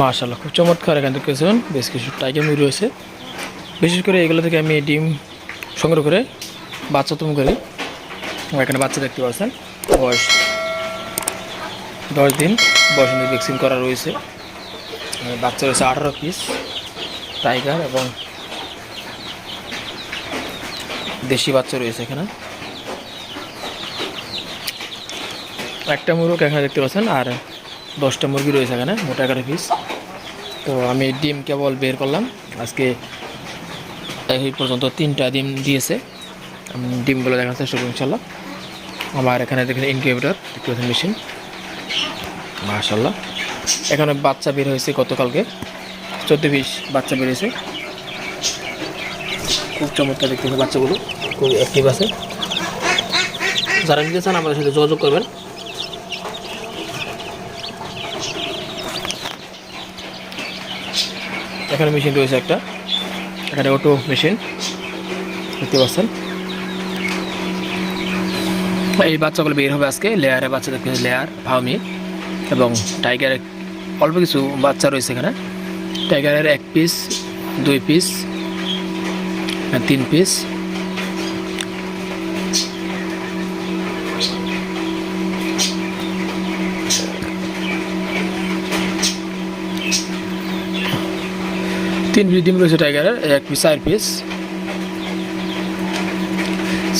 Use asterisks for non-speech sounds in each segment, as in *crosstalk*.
মার্শাল্লাহ খুব চমৎকার এখান থেকে পেয়েছেন বেশ কিছু টাইগার মুরগি রয়েছে। বিশেষ করে এগুলো থেকে আমি ডিম সংগ্রহ করে বাচ্চা তুম করি। এখানে বাচ্চা দেখতে পাচ্ছেন, বয়স দশ দিন, বয়স ভ্যাকসিন করা রয়েছে। বাচ্চা রয়েছে আঠারো পিস টাইগার এবং দেশি বাচ্চা রয়েছে এখানে। একটা মুরগ এখানে দেখতে পাচ্ছেন, আর দশটা মুরগি রয়েছে এখানে, মোটা এগারো পিস তো আমি ডিম কেবল বের করলাম। আজকে এই পর্যন্ত তিনটা ডিম দিয়েছে। আমি ডিমগুলো দেখার চেষ্টা করব ইনশাল্লাহ। আমার এখানে দেখেন ইনকিউবেটর দেখতে মেশিন মাশাল্লাহ। এখানে বাচ্চা বের হয়েছে গতকালকে। চোদ্দ পিস বাচ্চা বেরিয়েছে খুব চমৎকার দেখতে বাচ্চাগুলো। খুব অ্যাক্টিভ আছে। যারা নিতে চান আমাদের সাথে যোগাযোগ করবেন। এখানে মেশিন রয়েছে একটা। এখানে অটো মেশিন দেখতে পাচ্ছেন? এই বাচ্চাগুলো বের হবে আজকে লেয়ারে বাচ্চা দেখতে লেয়ার ভাওমি এবং টাইগারের অল্প কিছু বাচ্চা রয়েছে এখানে। টাইগারের এক পিস দুই পিস তিন পিস তিন পিস ডিম রয়েছে টাইগারের এক পিস, চার পিস।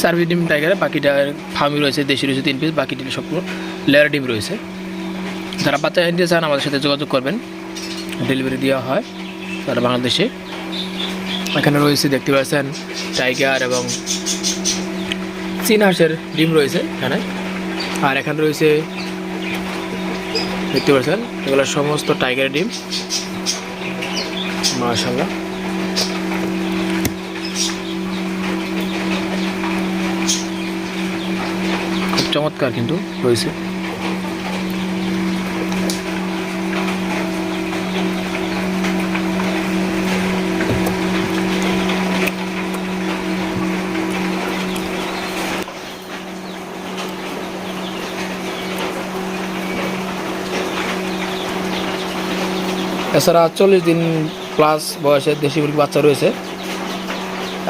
চার পিস ডিম টাইগারের বাকিটা ফার্মি রয়েছে, দেশি রয়েছে তিন পিস বাকিটি সব লেয়ার ডিম রয়েছে। যারা বাচ্চা নিতে চান আমাদের সাথে যোগাযোগ করবেন। ডেলিভারি দেওয়া হয় তারা বাংলাদেশে। এখানে রয়েছে, দেখতে পাচ্ছেন টাইগার এবং চীন হাঁসের ডিম রয়েছে এখানে। আর এখানে রয়েছে, দেখতে পাচ্ছেন, এগুলো সমস্ত টাইগার ডিম। মাশাল্লাহ খুব চমৎকার কিন্তু রয়েছে। এছাড়া চল্লিশ দিন প্লাস বয়সের দেশি মুরগি বাচ্চা রয়েছে।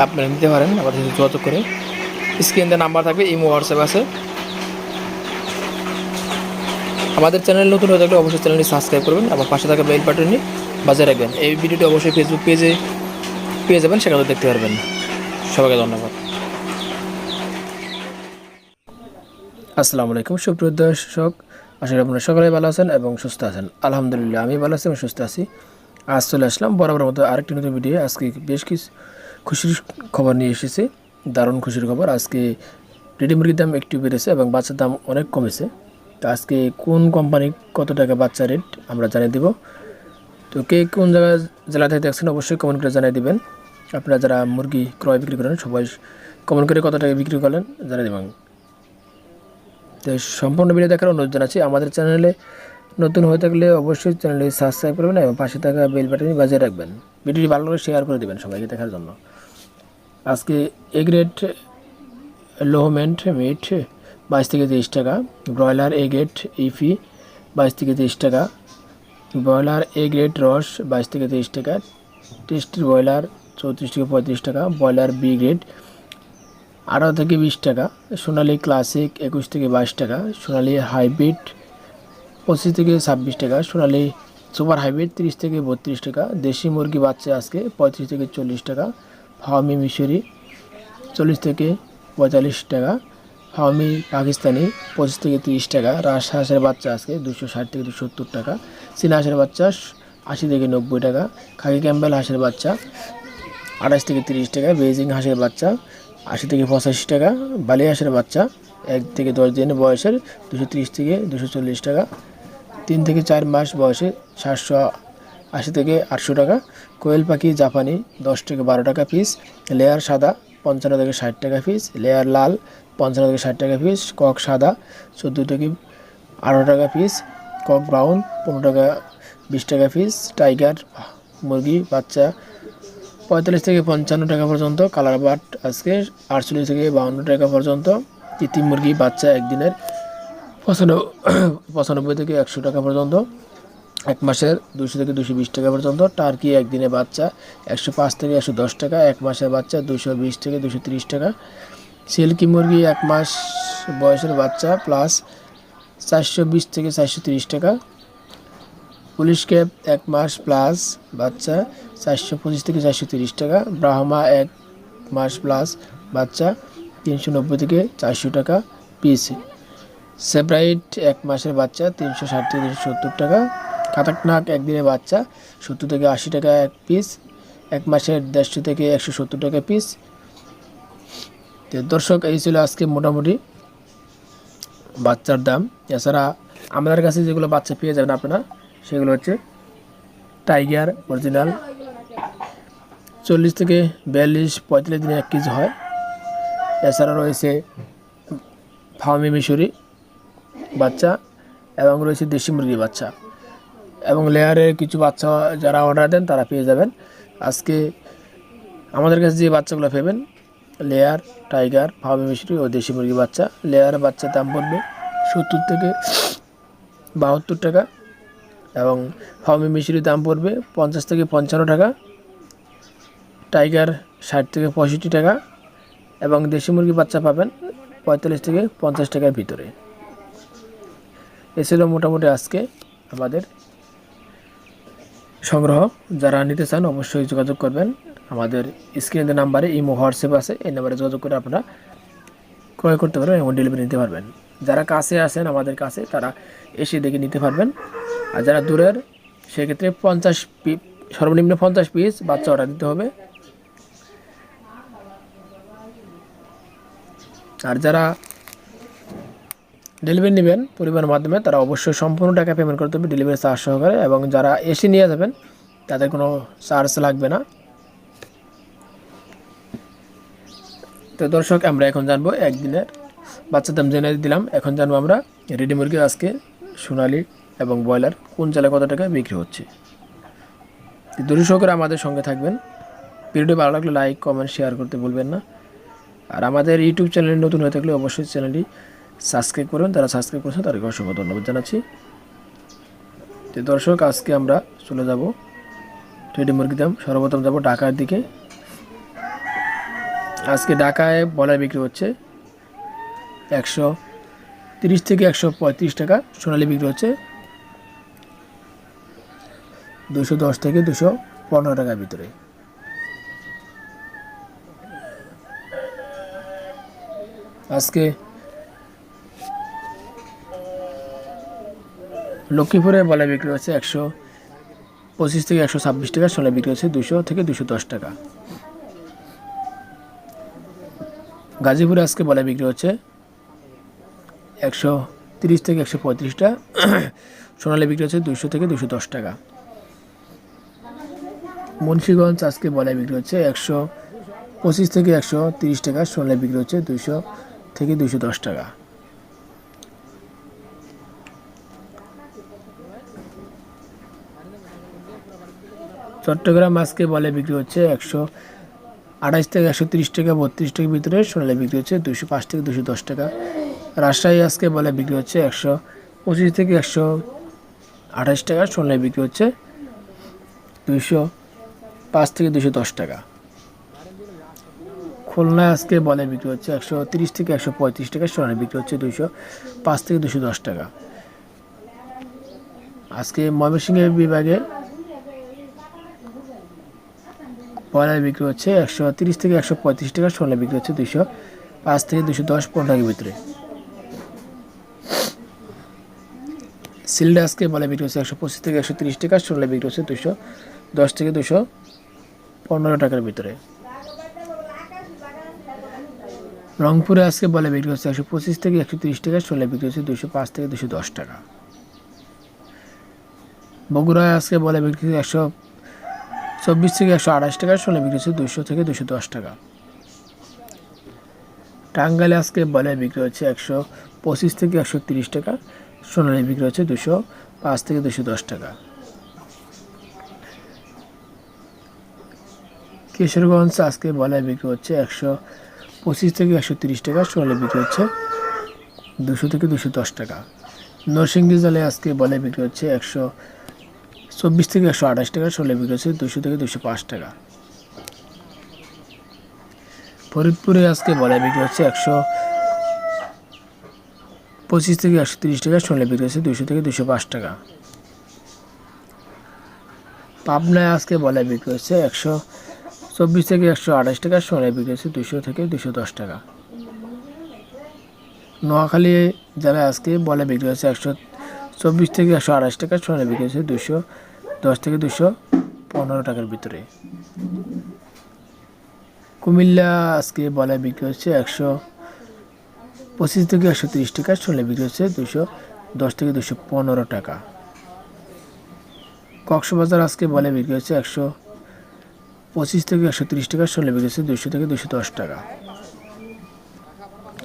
আপনারা নিতে পারেন আমাদের সাথে যোগাযোগ করে। স্ক্রিনে নাম্বার থাকবে, ইমো হোয়াটসঅ্যাপ আছে। আমাদের চ্যানেল নতুন হয়ে থাকলে অবশ্যই চ্যানেলটি সাবস্ক্রাইব করবেন এবং পাশে থাকা বেল বাটনটি বাজায় রাখবেন। এই ভিডিওটি অবশ্যই ফেসবুক পেজে পেয়ে যাবেন সেখানে দেখতে পারবেন। সবাইকে ধন্যবাদ। আসসালামু আলাইকুম, সুপ্রিয় দর্শক, আশা করি আপনারা সকলে ভালো আছেন এবং সুস্থ আছেন। আলহামদুলিল্লাহ, আমি ভালো আছি এবং সুস্থ আছি। আজ চলে আসলাম বরাবর মতো আরেকটি নতুন ভিডিও আজকে বেশ কিছু খুশির খবর নিয়ে এসেছে, দারুণ খুশির খবর। আজকে রেডি মুরগির দাম একটু বেড়েছে এবং বাচ্চার দাম অনেক কমেছে। তো আজকে কোন কোম্পানি কত টাকা বাচ্চা রেট আমরা জানিয়ে দেব। তো কে কোন জায়গায় জেলা থেকে দেখছেন অবশ্যই কমেন্ট করে জানিয়ে দেবেন। আপনারা যারা মুরগি ক্রয় বিক্রি করেন, সবাই কমেন্ট করে কত টাকা বিক্রি করেন জানিয়ে দেবেন। তো সম্পূর্ণ ভিডিও দেখার অনুরোধ জানাচ্ছি। আমাদের চ্যানেলে নতুন হয়ে থাকলে অবশ্যই চ্যানেলটি সাবস্ক্রাইব করবেন এবং পাশে থাকা বেল বাটনটি বাজিয়ে রাখবেন। ভিডিওটি ভালো করে শেয়ার করে দেবেন সবাইকে দেখার জন্য। আজকে এ গ্রেড লোহমেন্ট মিট বাইশ থেকে তেইশ টাকা। ব্রয়লার এ গ্রেড ইফি বাইশ থেকে তেইশ টাকা। ব্রয়লার এ গ্রেড রস, বাইশ থেকে তেইশ টাকা। টেস্টির ব্রয়লার, চৌত্রিশ থেকে পঁয়ত্রিশ টাকা। ব্রয়লার বি গ্রেড আঠারো থেকে বিশ টাকা। সোনালি ক্লাসিক একুশ থেকে বাইশ টাকা। সোনালি হাইব্রিড পঁচিশ থেকে ছাব্বিশ টাকা, সোনালি সুপার হাইব্রিড তিরিশ থেকে বত্রিশ টাকা, দেশি মুরগি বাচ্চা আজকে পঁয়ত্রিশ থেকে চল্লিশ টাকা, ফাওমি মিশরি চল্লিশ থেকে পঁয়তাল্লিশ টাকা, ফাওমি পাকিস্তানি পঁচিশ থেকে তিরিশ টাকা, রাস হাঁসের বাচ্চা আজকে দুশো ষাট থেকে দুশো সত্তর টাকা, চীনা হাঁসের বাচ্চা আশি থেকে নব্বই টাকা, খাকি ক্যাম্বেল হাঁসের বাচ্চা আঠাশ থেকে তিরিশ টাকা, বেজিং হাঁসের বাচ্চা আশি থেকে পঁচাশি টাকা, বালি হাঁসের বাচ্চা এক থেকে দশ দিন বয়সের দুশো তিরিশ থেকে দুশো চল্লিশ টাকা তিন থেকে চার মাস বয়সে সাতশো আশি থেকে আটশো টাকা, কোয়েল পাখি জাপানি দশ থেকে বারো টাকা পিস লেয়ার সাদা পঞ্চান্ন থেকে ষাট টাকা পিস লেয়ার লাল পঞ্চান্ন থেকে ষাট টাকা পিস কক সাদা চোদ্দ থেকে আঠারো টাকা পিস কক ব্রাউন পনেরো টাকা, বিশ টাকা পিস টাইগার মুরগি, বাচ্চা পঁয়তাল্লিশ থেকে পঞ্চান্ন টাকা পর্যন্ত কালার বাট আজকে আটচল্লিশ থেকে বাউন্ন টাকা পর্যন্ত তিতি মুরগি, বাচ্চা একদিনের পঁচানব্বই *coughs* পঁচানব্বই থেকে একশো টাকা পর্যন্ত, এক মাসের দুশো থেকে দুশো বিশ টাকা পর্যন্ত। টার্কি একদিনে বাচ্চা একশো পাঁচ থেকে একশো দশ টাকা, এক মাসের বাচ্চা দুশো বিশ থেকে দুশো তিরিশ টাকা। সিল্কি মুরগি এক মাস বয়সের বাচ্চা প্লাস চারশো বিশ থেকে চারশো তিরিশ টাকা। পুলিশ ক্যাপ এক মাস প্লাস বাচ্চা চারশো পঁচিশ থেকে চারশো তিরিশ টাকা। ব্রাহ্মা এক মাস প্লাস বাচ্চা তিনশো নব্বই থেকে চারশো টাকা। পিস সেপ্রাইট এক মাসের বাচ্চা, তিনশো ষাট থেকে তিনশো সত্তর টাকা। কাতাকনাক একদিনের বাচ্চা, সত্তর থেকে আশি টাকা এক পিস এক মাসের দেড়শো থেকে একশো সত্তর টাকা পিস তো দর্শক, এই ছিল আজকে মোটামুটি বাচ্চার দাম। এছাড়া আমাদের কাছে যেগুলো বাচ্চা পেয়ে যাবেন আপনারা, সেগুলো হচ্ছে টাইগার অরিজিনাল। চল্লিশ থেকে বিয়াল্লিশ, পঁয়তাল্লিশ দিনে এক কেজি হয়। এছাড়া রয়েছে ফার্মি মিশরি। বাচ্চা এবং রয়েছে দেশি মুরগির বাচ্চা। এবং লেয়ারের কিছু বাচ্চা যারা অর্ডার দেন, তারা পেয়ে যাবেন। আজকে আমাদের কাছে যে বাচ্চাগুলো পেবেন লেয়ার টাইগার ফার্মি মিশরি ও দেশি মুরগির বাচ্চা। লেয়ার বাচ্চার দাম পড়বে সত্তর থেকে বাহাত্তর টাকা এবং ফার্মি মিশরির দাম পড়বে পঞ্চাশ থেকে পঞ্চান্ন টাকা। টাইগার ষাট থেকে পঁয়ষট্টি টাকা এবং দেশি মুরগি বাচ্চা পাবেন পঁয়তাল্লিশ থেকে পঞ্চাশ টাকার ভিতরে। এ ছিল মোটামুটি আজকে আমাদের সংগ্রহ। যারা নিতে চান অবশ্যই যোগাযোগ করবেন। আমাদের স্ক্রিনের নাম্বারে ইমো, হোয়াটসঅ্যাপ আছে, এই নাম্বারে যোগাযোগ করে আপনারা ক্রয় করতে পারবেন এবং ডেলিভারি নিতে পারবেন। যারা কাছে আসেন আমাদের কাছে, তারা এসে দেখে নিতে পারবেন। আর যারা দূরের, সেক্ষেত্রে পঞ্চাশ পি, সর্বনিম্ন পঞ্চাশ পিস বাচ্চা অর্ডার দিতে হবে। আর যারা ডেলিভারি নেবেন পরিবারের মাধ্যমে, তারা অবশ্যই সম্পূর্ণ টাকা পেমেন্ট করতে হবে ডেলিভারি চার্জ সহকারে এবং যারা এসে নিয়ে যাবেন, তাদের কোনো চার্জ লাগবে না। তো দর্শক, আমরা এখন জানব একদিনের বাচ্চার দাম জেনে দিলাম। এখন জানব আমরা রেডি মুরগি আজকে সোনালি এবং ব্রয়লার কোন জেলায় কত টাকা বিক্রি হচ্ছে। দূরী সহকারে আমাদের সঙ্গে থাকবেন। ভিডিওটি ভালো লাগলে লাইক কমেন্ট শেয়ার করতে ভুলবেন না। আর আমাদের ইউটিউব চ্যানেলে নতুন হয়ে থাকলে অবশ্যই চ্যানেলটি সাবস্ক্রাইব করুন তারা সাবস্ক্রাইব করেছেন তাদেরকে অসংখ্য ধন্যবাদ জানাচ্ছি। তো দর্শক, আজকে আমরা চলে যাব রেডি মুরগি দাম, সর্বপ্রথম যাব ঢাকার দিকে। আজকে ঢাকায় বলার বিক্রি হচ্ছে একশো তিরিশ থেকে একশো পঁয়ত্রিশ টাকা, সোনালি বিক্রি হচ্ছে দুশো দশ থেকে দুশো পনেরো টাকার ভিতরে। আজকে লক্ষ্মীপুরে বলা বিক্রি হচ্ছে একশো পঁচিশ থেকে একশো ছাব্বিশ টাকা সোনা বিক্রি হচ্ছে দুশো থেকে দুশো দশ টাকা। গাজীপুরে আজকে বলা বিক্রি হচ্ছে একশো তিরিশ থেকে একশো পঁয়ত্রিশটা সোনালি বিক্রি হচ্ছে দুশো থেকে দুশো দশ টাকা। মুন্সীগঞ্জ আজকে বলা বিক্রি হচ্ছে একশো পঁচিশ থেকে একশো তিরিশ টাকা সোনালি বিক্রি হচ্ছে দুশো থেকে দুশো দশ টাকা। চট্টগ্রাম আজকে বলে বিক্রি হচ্ছে একশো আঠাশ থেকে একশো তিরিশ টাকা, বত্রিশ টাকার ভিতরে সোনালি বিক্রি হচ্ছে দুশো পাঁচ থেকে দুশো দশ টাকা। রাজশাহী আজকে বলে বিক্রি হচ্ছে একশো পঁচিশ থেকে একশো আঠাশ টাকা, সোনালি বিক্রি হচ্ছে দুশো পাঁচ থেকে দুশো দশ টাকা। খুলনা আজকে বলে বিক্রি হচ্ছে একশো তিরিশ থেকে একশো পঁয়ত্রিশ টাকা, সোনালি বিক্রি হচ্ছে দুশো পাঁচ থেকে দুশো দশ টাকা। আজকে ময়মনসিংহের বিভাগে ব্রয়লার বিক্রি হচ্ছে একশো তিরিশ থেকে একশো পঁয়ত্রিশ টাকা সোনা বিক্রি হচ্ছে দুশো পাঁচ থেকে দুশো দশ পনেরো ভিতরে। সিলডা আজকে বলে বিক্রি হচ্ছে একশো পঁচিশ থেকে একশো তিরিশ টাকা সোনা বিক্রি হচ্ছে দুশো দশ থেকে দুশো পনেরো টাকার ভিতরে। রংপুরে আজকে বলে বিক্রি হচ্ছে একশো পঁচিশ থেকে একশো তিরিশ টাকা সোনা বিক্রি হচ্ছে দুশো পাঁচ থেকে দুশো দশ টাকা। বগুড়ায় আজকে বলে বিক্রি হচ্ছে একশো চব্বিশ থেকে একশো আঠাশ টাকা সোনা বিক্রি হচ্ছে দুশো থেকে দুশো দশ টাকা। টাঙ্গাইলে আজকে বলে বিক্রি হচ্ছে একশো পঁচিশ থেকে একশো তিরিশ টাকা, সোনালি বিক্রি হচ্ছে দুশো পাঁচ থেকে দুশো দশ টাকা। কিশোরগঞ্জ আজকে বলে বিক্রি হচ্ছে একশো পঁচিশ থেকে একশো তিরিশ টাকা, সোনালি বিক্রি হচ্ছে দুশো থেকে দুশো দশ টাকা। নরসিংদী জেলায় আজকে বলে বিক্রি হচ্ছে একশো চব্বিশ থেকে একশো আঠাশ টাকা, ষোলো বিক্রি হচ্ছে দুশো থেকে দুশো পাঁচ টাকা। ফরিদপুরে আজকে বলে বিক্রি হচ্ছে একশো পঁচিশ থেকে একশো তিরিশ টাকা, ষোলো বিক্রি হচ্ছে দুশো থেকে দুশো পাঁচ টাকা। পাবনায় আজকে বলে বিক্রি হচ্ছে একশো চব্বিশ থেকে একশো আঠাশ টাকা সোনা বিক্রি হচ্ছে দুশো থেকে দুশো দশ টাকা। নোয়াখালী জেলায় আজকে বলে বিক্রি হচ্ছে একশো চব্বিশ থেকে একশো আঠাশ টাকা সোনা বিক্রি হচ্ছে দুশো দশ থেকে দুশো পনেরো টাকার ভিতরে। কুমিল্লা আজকে বলে বিক্রি হচ্ছে একশো পঁচিশ থেকে একশো তিরিশ টাকা সোনা বিক্রি হচ্ছে দুশো দশ থেকে দুশো পনেরো টাকা। কক্সবাজার আজকে বলে বিক্রি হচ্ছে একশো পঁচিশ থেকে একশো তিরিশ টাকা সোলে বিক্রি হচ্ছে দুশো থেকে দুশো দশ টাকা।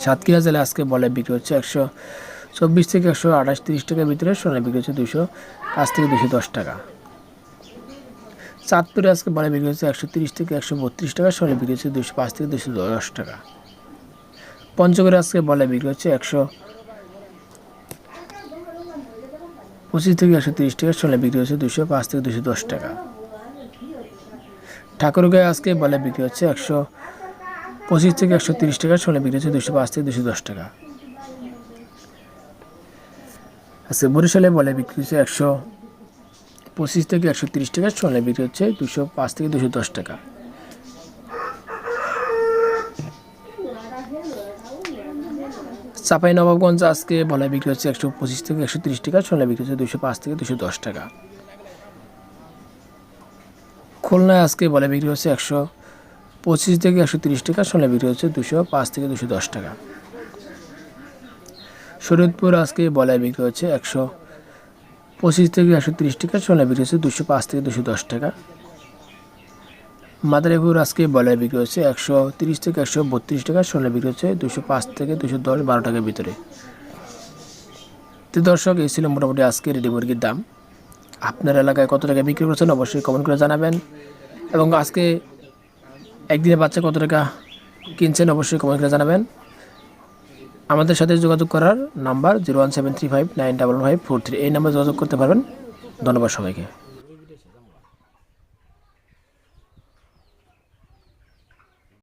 সাতক্ষীরা জেলায় আজকে বলে বিক্রি হচ্ছে একশো চব্বিশ থেকে একশো আঠাশ, তিরিশ টাকার ভিতরে সোনা বিক্রি হচ্ছে দুশো পাঁচ থেকে দুশো দশ টাকা। চাঁদপুরে আজকে বলে বিক্রি হচ্ছে একশো তিরিশ থেকে একশো বত্রিশ টাকা সোনা বিক্রি হচ্ছে দুশো পাঁচ থেকে দুশো দশ টাকা। পঞ্চগড়ে আজকে বলে বিক্রি হচ্ছে একশো পঁচিশ থেকে একশো তিরিশ টাকা সোনা বিক্রি হচ্ছে দুশো পাঁচ থেকে দুশো দশ টাকা। ঠাকুরগাঁয়ে আজকে বলে বিক্রি হচ্ছে একশো পঁচিশ থেকে একশো তিরিশ টাকা সোনা বিক্রি হচ্ছে দুশো পাঁচ থেকে দুশো দশ টাকা। আজকে বরিশালে বলে বিক্রি হচ্ছে একশো পঁচিশ থেকে একশো তিরিশ টাকা সোনা বিক্রি হচ্ছে দুশো পাঁচ থেকে দুশো দশ টাকা। চাপাই নবাবগঞ্জ আজকে বলে বিক্রি হচ্ছে একশো পঁচিশ থেকে একশো তিরিশ টাকা সোনা বিক্রি হচ্ছে দুশো পাঁচ থেকে দুশো দশ টাকা। খুলনায় আজকে বলে বিক্রি হচ্ছে একশো পঁচিশ থেকে একশো তিরিশ টাকা সোনা বিক্রি হচ্ছে দুশো পাঁচ থেকে দুশো দশ টাকা। শরীয়তপুর আজকে বলে বিক্রি হচ্ছে একশো পঁচিশ থেকে একশো তিরিশ টাকা সোনা বিক্রি হচ্ছে দুশো পাঁচ থেকে দুশো দশ টাকা। মাদারীপুর আজকে বলে বিক্রি হচ্ছে একশো তিরিশ থেকে একশো বত্রিশ টাকা সোনা বিক্রি হচ্ছে দুশো পাঁচ থেকে দুশো দশ, বারো টাকার ভিতরে। তো দর্শক, এই ছিল মোটামুটি আজকে রেডি মুরগির দাম। আপনার এলাকায় কত টাকা বিক্রি করছেন অবশ্যই কমেন্ট করে জানাবেন। এবং আজকে একদিনে বাচ্চা কত টাকা কিনছেন অবশ্যই কমেন্ট করে জানাবেন। আমাদের সাথে যোগাযোগ করার number zero one seven three five nine double five four three. এই নাম্বারে যোগাযোগ করতে পারবেন। ধন্যবাদ সবাইকে।